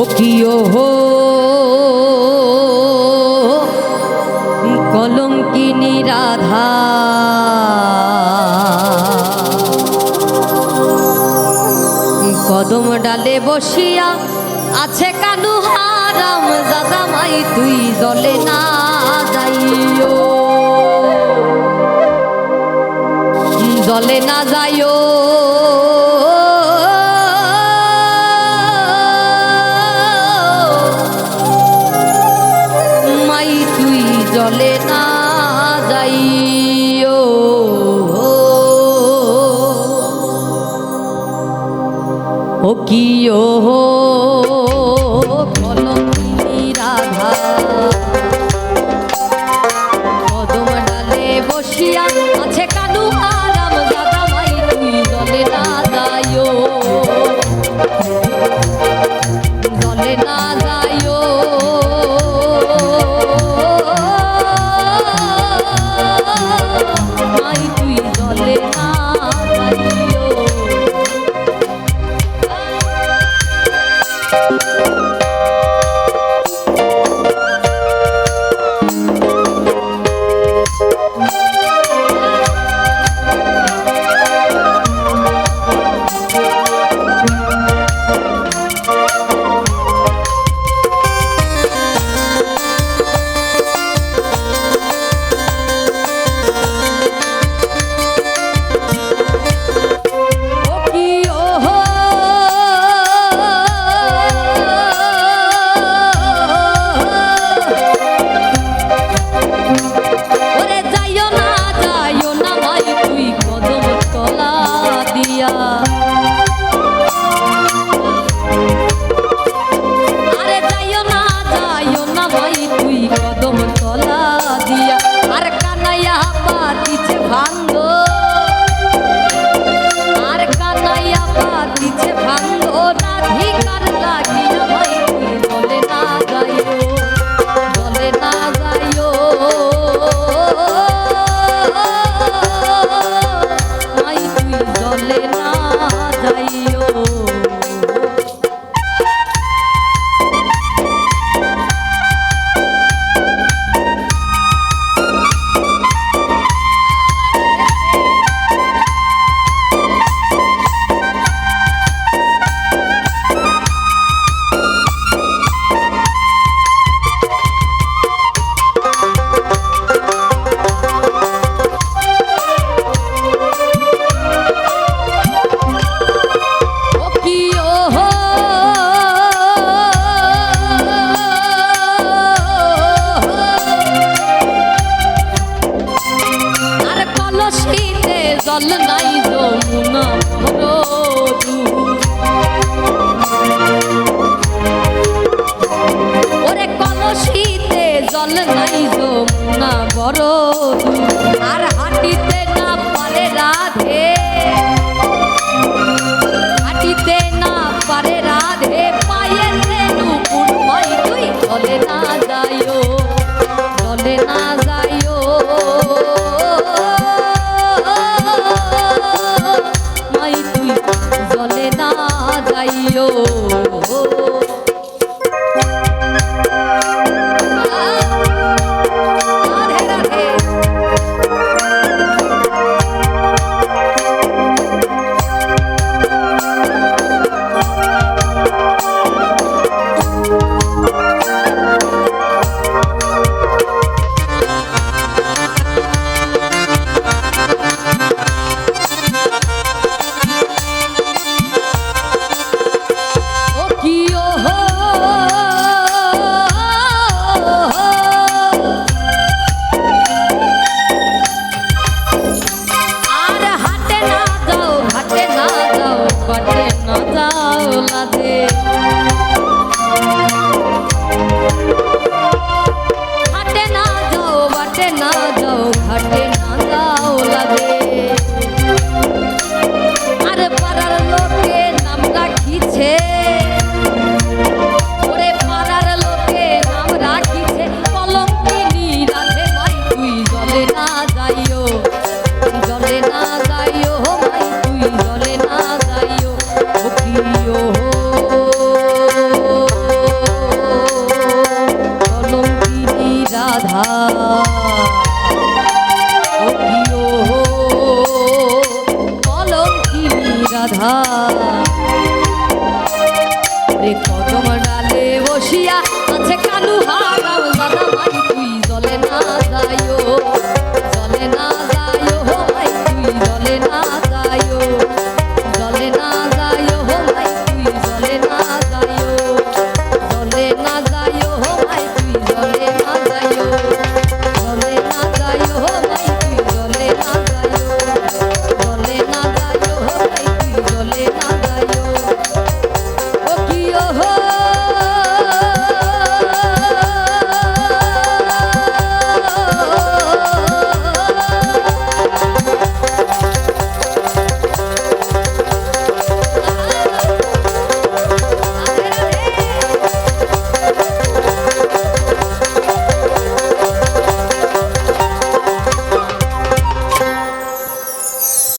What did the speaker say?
ও কি ওহো কলঙ্কিনী রাধা। কদম ডালে বসিয়া আছে কানু হারাম দাদা মাই তুই জলে না যাইও। জলে না যাইও। ও কি ও কলঙ্কিনী রাধা? কদম ডালে বসিয়া হাসিতে জল নাই যমুনা রোদু ওরে কলসিতে জল নাই যমুনা বড় পাইও